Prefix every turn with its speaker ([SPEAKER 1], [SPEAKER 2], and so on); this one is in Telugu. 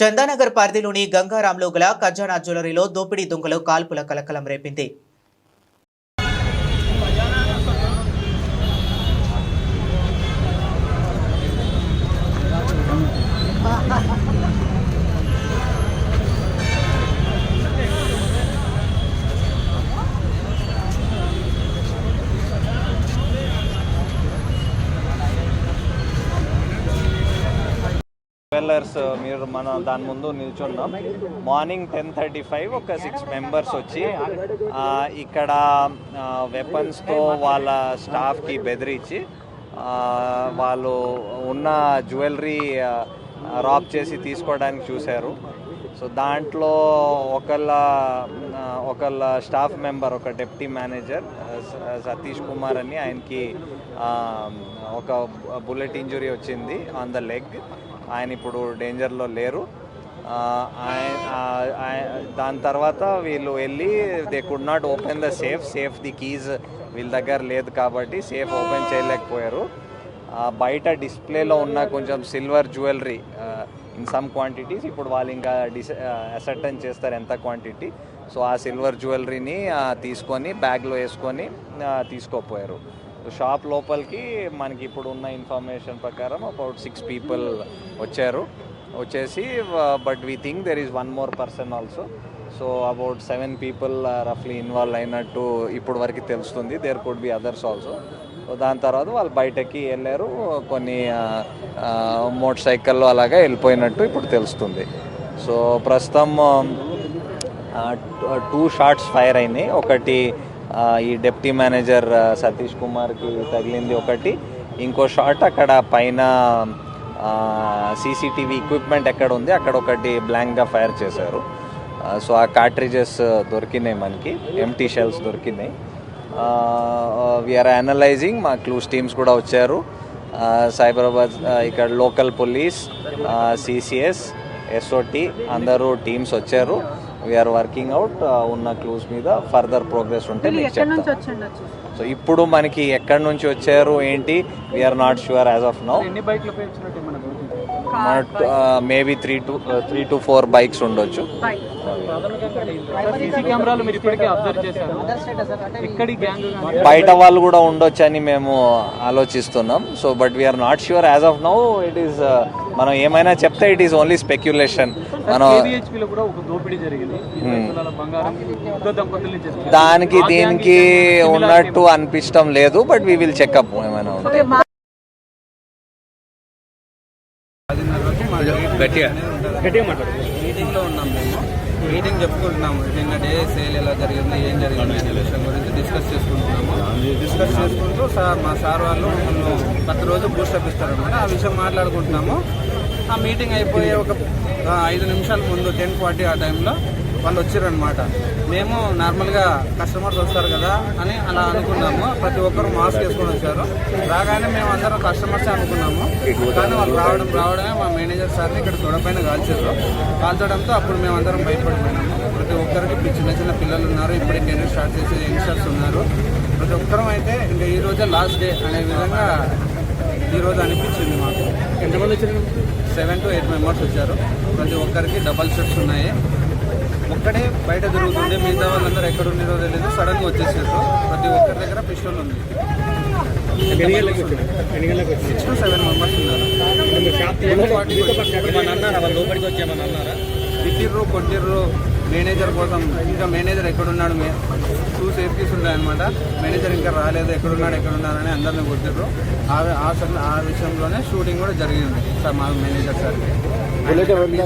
[SPEAKER 1] చందానగర్ పరిధిలోని గంగారాంలో గల ఖజానా జ్యువెలరీలో దోపిడీ దొంగలు కాల్పుల కలకలం రేపింది.
[SPEAKER 2] జ్యువెలర్స్ మీరు మనం దాని ముందు నిల్చున్నాం. మార్నింగ్ టెన్ థర్టీ ఫైవ్ ఒక సిక్స్ మెంబర్స్ వచ్చి ఆ, ఇక్కడ వెపన్స్తో వాళ్ళ స్టాఫ్కి బెదిరించి ఆ, వాళ్ళు ఉన్న జ్యువెలరీ రాప్ చేసి తీసుకోవడానికి చూశారు. సో దాంట్లో ఒకళ్ళ ఒకళ్ళ స్టాఫ్ మెంబర్ ఒక డెప్టీ మేనేజర్ సతీష్ కుమార్ అని ఆయనకి ఒక బుల్లెట్ ఇంజురీ వచ్చింది ఆన్ ద లెగ్. ఆయన ఇప్పుడు డేంజర్లో లేరు. దాని తర్వాత వీళ్ళు వెళ్ళి they could not open the safe safe the keys వీళ్ళ దగ్గర లేదు కాబట్టి సేఫ్ ఓపెన్ చేయలేకపోయారు. బయట డిస్ప్లేలో ఉన్న కొంచెం silver jewellery in some quantities ఇప్పుడు వాళ్ళు ఇంకా డిస్ అసర్టన్ చేస్తారు ఎంత క్వాంటిటీ సో ఆ సిల్వర్ జ్యువెలరీని తీసుకొని బ్యాగ్లో వేసుకొని తీసుకోపోయారు. షాప్ లోపలికి మనకి ఇప్పుడు ఉన్న ఇన్ఫర్మేషన్ ప్రకారం అబౌట్ సిక్స్ పీపుల్ వచ్చారు. వచ్చేసి but we think there is one more person also so about seven people రఫ్లీ involve అయినట్టు ఇప్పుడు వరకు తెలుస్తుంది. There could be others also so దాని తర్వాత వాళ్ళు బయటకి వెళ్ళారు. కొన్ని మోటార్ సైకిల్లో అలాగా వెళ్ళిపోయినట్టు ఇప్పుడు తెలుస్తుంది. సో ప్రస్తుతం టూ షార్ట్స్ ఫైర్ అయినాయి. ఒకటి ఈ డెప్టీ మేనేజర్ సతీష్ కుమార్కి తగిలింది ఒకటి. ఇంకో షాట్ అక్కడ పైన సీసీటీవీ ఎక్విప్మెంట్ ఎక్కడ ఉంది అక్కడ ఒకటి బ్లాంక్గా ఫైర్ చేశారు. సో ఆ కార్ట్రిజెస్ దొరికినాయి మనకి. ఎంటీ షెల్స్ దొరికినాయి. వీఆర్ అనలైజింగ్ మా క్లూస్ టీమ్స్ కూడా వచ్చారు. సైబరాబాద్ ఇక్కడ లోకల్ పోలీస్ సిసిఎస్ ఎస్ఓటి అందరూ టీమ్స్ వచ్చారు. వీఆర్ వర్కింగ్ అవుట్ ఉన్న క్లూస్ మీద ఫర్దర్ ప్రోగ్రెస్ ఉంటే మీకు సో ఇప్పుడు మనకి ఎక్కడి నుంచి వచ్చారు ఏంటి? We are not sure as of now
[SPEAKER 3] ఎన్ని గుర్తుంది
[SPEAKER 2] maybe three two three two four bikes ఉండొచ్చు. బయట వాళ్ళు కూడా ఉండొచ్చు అని మేము ఆలోచిస్తున్నాం. So but we are not sure as of now it is మనం ఏమైనా చెప్తే ఇట్ ఈస్ ఓన్లీ స్పెక్యులేషన్ మనం
[SPEAKER 3] లో కూడా ఒక దోపిడీ జరిగింది. ఇరవై తులాల బంగారం ఇద్దరు దంపతుల నుంచి జరిగింది.
[SPEAKER 2] దానికి దీనికి ఉన్నట్టు అనిపించడం లేదు బట్ వీ విల్ చెకప్ ఏమైనా ఉంటే
[SPEAKER 4] ఓకే మా
[SPEAKER 5] మీటింగ్లో ఉన్నాం మేము. మీటింగ్ చెప్పుకుంటున్నాము. నిన్న డే సేల్ ఎలా జరిగింది ఏం జరిగింది అనే విషయం గురించి డిస్కస్ చేసుకుంటున్నాము. డిస్కస్ చేసుకుంటూ సార్ మా సార్ వాళ్ళు మమ్మల్ని ప్రతి రోజు బూస్టప్ ఇస్తారనమాట ఆ విషయం మాట్లాడుకుంటున్నాము. ఆ మీటింగ్ అయిపోయే ఒక ఐదు నిమిషాల ముందు టెన్ ఫార్టీ ఆ టైంలో వాళ్ళు వచ్చారనమాట మేము నార్మల్గా కస్టమర్స్ వస్తారు కదా అని అలా అనుకున్నాము. ప్రతి ఒక్కరు మాస్క్ వేసుకొని వచ్చారు. రాగానే మేము అందరం కస్టమర్స్ అనుకున్నాము. కానీ వాళ్ళు రావడం రావడమే మా మేనేజర్ సార్ని ఇక్కడ తొడపైన కాల్చారు కాల్చడంతో అప్పుడు మేము అందరం భయపడిపోయినాము. ప్రతి ఒక్కరికి చిన్న చిన్న పిల్లలు ఉన్నారు. ఇప్పుడే కెరీర్ స్టార్ట్ చేసే యంగ్స్టర్స్ ఉన్నారు. ప్రతి ఒక్కరం అయితే ఇంకా ఈ రోజే లాస్ట్ డే అనే విధంగా ఈ రోజు అనిపించింది మాకు. ఎంతమంది వచ్చారు? సెవెన్ టు ఎయిట్ మెంబర్స్ వచ్చారు. ప్రతి ఒక్కరికి డబల్ షర్ట్స్ ఉన్నాయి. ఒక్కడే బయట తిరుగుతుండే మిగతా వాళ్ళందరూ ఎక్కడ ఉన్నారో తెలియదు సడన్గా వచ్చేసారు. ప్రతి ఒక్కరి దగ్గర పిస్టల్ ఉంది. సిక్స్ టు సెవెన్ మెంబర్స్ ఉన్నారు. తిట్టిర్రు కొట్టిర్రు. మేనేజర్ కోసం ఇంకా మేనేజర్ ఎక్కడున్నాడు? మే టూ సేఫ్టీస్ ఉన్నాయన్నమాట మేనేజర్ ఇంకా రాలేదు. ఎక్కడున్నాడు ఎక్కడున్నారని అందరిని కొట్టిర్రు. ఆ ఆ సం- ఆ విషయంలోనే షూటింగ్ కూడా జరిగింది. సార్ మా మేనేజర్ సార్